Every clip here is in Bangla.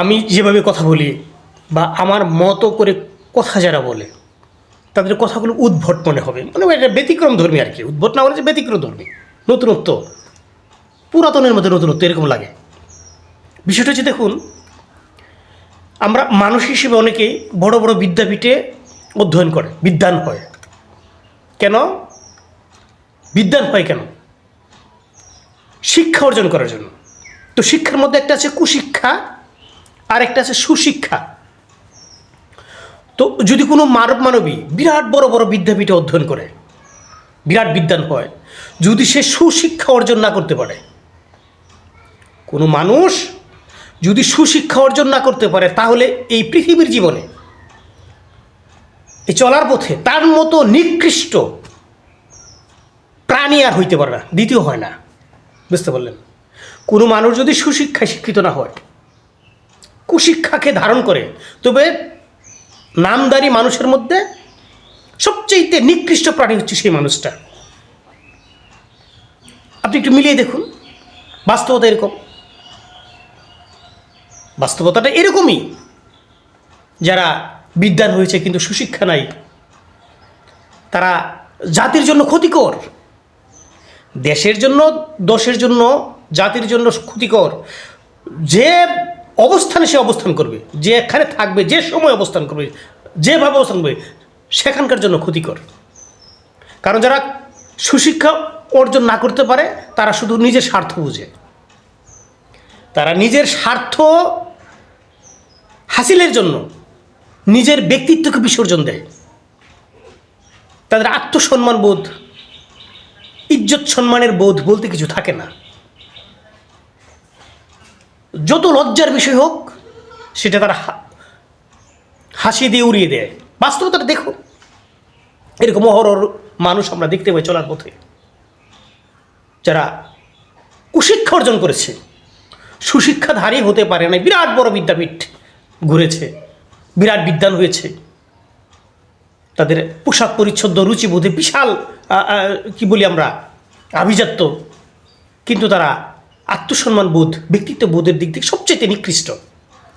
আমি যেভাবে কথা বলি বা আমার মতো করে কথা যারা বলে, তাদের কথাগুলো উদ্ভট মনে হবে। মানে এটা ব্যতিক্রম ধর্মী আর কি। উদ্ভট না যে ব্যতিক্রম ধর্মী, নতুনত্ব, পুরাতনের মধ্যে নতুনত্ব এরকম লাগে। বিষয়টা হচ্ছে দেখুন, আমরা মানুষ হিসেবে অনেকেই বড় বড় বিদ্যাপীঠে অধ্যয়ন করে, বিদ্যান হয়। কেন? বিদ্যান হয় কেন? শিক্ষা অর্জন করার জন্য। তো শিক্ষার মধ্যে একটা আছে কুশিক্ষা আর একটা আছে সুশিক্ষা। তো যদি কোনো মানব মানবী বিরাট বড় বড় বিদ্যাপীঠে অধ্যয়ন করে, বিরাট বিদ্যান হয়, যদি সে সুশিক্ষা অর্জন না করতে পারে, কোনো মানুষ যদি সুশিক্ষা অর্জন না করতে পারে, তাহলে এই পৃথিবীর জীবনে, এই চলার পথে তার মতো নিকৃষ্ট প্রাণী আর হইতে পারে না, দ্বিতীয় হয় না। বুঝতে পারলেন? কোনো মানুষ যদি সুশিক্ষায় শিক্ষিত না হয় কুশিক্ষাকে ধারণ করে। তবে নামদারি মানুষের মধ্যে সবচেয়ে নিকৃষ্ট প্রাণী হচ্ছে সেই মানুষটা। আপনি একটু মিলিয়ে দেখুন, বাস্তবতা এরকম। বাস্তবতাটা এরকমই। যারা বিদ্যান হয়েছে কিন্তু সুশিক্ষা নাই, তারা জাতির জন্য ক্ষতিকর, দেশের জন্য দশের জন্য জাতির জন্য ক্ষতিকর। যে অবস্থানে সে অবস্থান করবে। যে এখানে থাকবে, যে সময় অবস্থান করবে, যেভাবে অবস্থান করবে, সেখানকার জন্য ক্ষতিকর। কারণ যারা সুশিক্ষা অর্জন না করতে পারে, তারা শুধু নিজের স্বার্থ বুঝে। তারা নিজের স্বার্থ হাসিলের জন্য নিজের ব্যক্তিত্বকে বিসর্জন দেয়। তাদের আত্মসম্মান বোধ, ইজ্জত সম্মানের বোধ বলতে কিছু থাকে না। যত লজ্জার বিষয় হোক, সেটা তারা হাসি দিয়ে উড়িয়ে দেয়। বাস্তবতাটা দেখো। এরকম অহরহ মানুষ আমরা দেখতে পাই চলার পথে। যারা কুশিক্ষা অর্জন করেছে, সুশিক্ষাধারী হতে পারে না বিরাট বড় বিদ্যাপীঠ ঘুরেছে, বিরাট বিদ্যান হয়েছে। তাদের পোশাক পরিচ্ছদ, রুচিবোধে বিশাল কি বলি আমরা, আভিজাত্য। কিন্তু তারা আত্মসম্মান বোধ, ব্যক্তিত্ব বোধের দিক থেকে সবচেয়ে নিকৃষ্ট।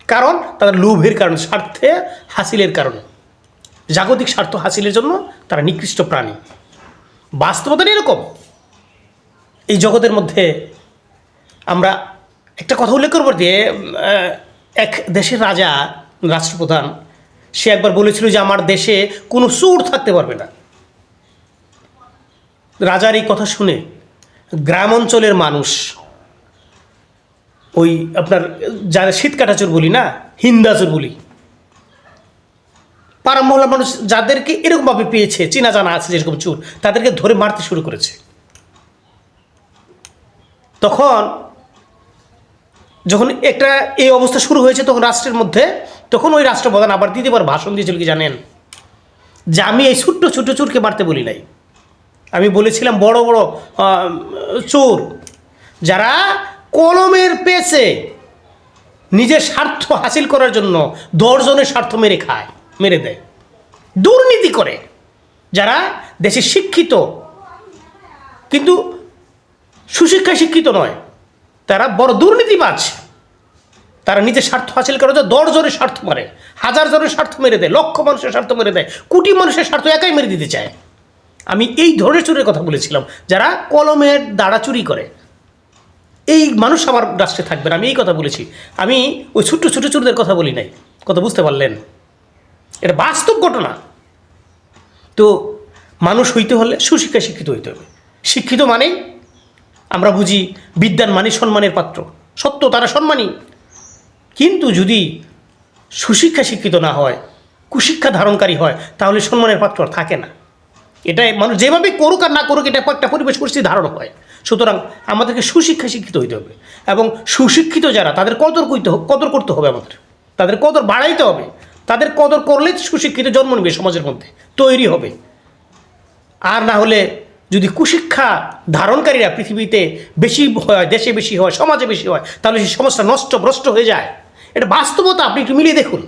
কারণ তাদের লোভের কারণে, স্বার্থে হাসিলের কারণে। জাগতিক স্বার্থ হাসিলের জন্য তারা নিকৃষ্ট প্রাণী। বাস্তবতা এরকম। এই জগতের মধ্যে আমরা একটা কথা উল্লেখ করব যে এক দেশের রাজা, রাষ্ট্রপ্রধান, সে একবার বলেছিল যে আমার দেশে কোনো সুর থাকতে পারবে না। রাজার এই কথা শুনে গ্রাম অঞ্চলের মানুষ ওই আপনার যারা শীত কাটা চোর বলি না, হিন্দা চোর বলি। পাড়া মহল্লার মানুষ যাদেরকে এরকমভাবে পেয়েছে, চেনা জানা আছে যেরকম চোর, তাদেরকে ধরে মারতে শুরু করেছে। তখন যখন একটা এই অবস্থা শুরু হয়েছে তখন রাষ্ট্রের মধ্যে, তখন ওই রাষ্ট্রপ্রধান আবার দ্বিতীয়বার ভাষণ দিয়েছিল কি জানেন? যে আমি এই ছোট্ট ছোট্ট চোরকে মারতে বলি নাই। আমি বলেছিলাম বড় বড় চোর, যারা কলমের পেছে নিজের স্বার্থ হাসিল করার জন্য দশজনের স্বার্থ মেরে খায়, মেরে দেয়। দুর্নীতি করে যারা দেশে শিক্ষিত, কিন্তু সুশিক্ষায় শিক্ষিত নয়, তারা বড় দুর্নীতিবাজ। তারা নিজের স্বার্থ হাসিল করে যে দশ জনের স্বার্থ মারে, হাজার জনের স্বার্থ মেরে দেয়, লক্ষ মানুষের স্বার্থ মেরে দেয়, কোটি মানুষের স্বার্থ একাই মেরে দিতে চায়। আমি এই ধরনের চুরির কথা বলেছিলাম, যারা কলমের দ্বারা চুরি করে। এই মানুষ আমার রাষ্ট্রে থাকবে না, আমি এই কথা বলেছি। আমি ওই ছোট্ট ছোট চোরদের কথা বলি নাই। কথা বুঝতে পারলেন? এটা বাস্তব ঘটনা। তো মানুষ হইতে হলে সুশিক্ষায় শিক্ষিত হইতে হবে। শিক্ষিত মানেই আমরা বুঝি বিদ্যান মানে সম্মানের পাত্র। সত্য, তারা সম্মানী। কিন্তু যদি সুশিক্ষা শিক্ষিত না হয়, কুশিক্ষা ধারণকারী হয়, তাহলে সম্মানের পাত্র আর থাকে না। এটাই মানুষ যেভাবে করুক আর না করুক, এটা একটা পরিবেশ পরিস্থিতি ধারণ হয়। সুতরাং আমাদেরকে সুশিক্ষা শিক্ষিত হইতে হবে এবং সুশিক্ষিত যারা, তাদের কদর করতে কদর করতে হবে আমাদের। তাদের কদর বাড়াইতে হবে। তাদের কদর করলে সুশিক্ষিত জন্ম নেবে সমাজের মধ্যে, তৈরি হবে। আর না হলে যদি কুশিক্ষা ধারণকারীরা পৃথিবীতে বেশি হয়, দেশে বেশি হয়, সমাজে বেশি হয়, তাহলে সেই সমাজটা নষ্ট ভ্রষ্ট হয়ে যায়। এটা বাস্তবতা, আপনি একটু মিলিয়ে দেখুন।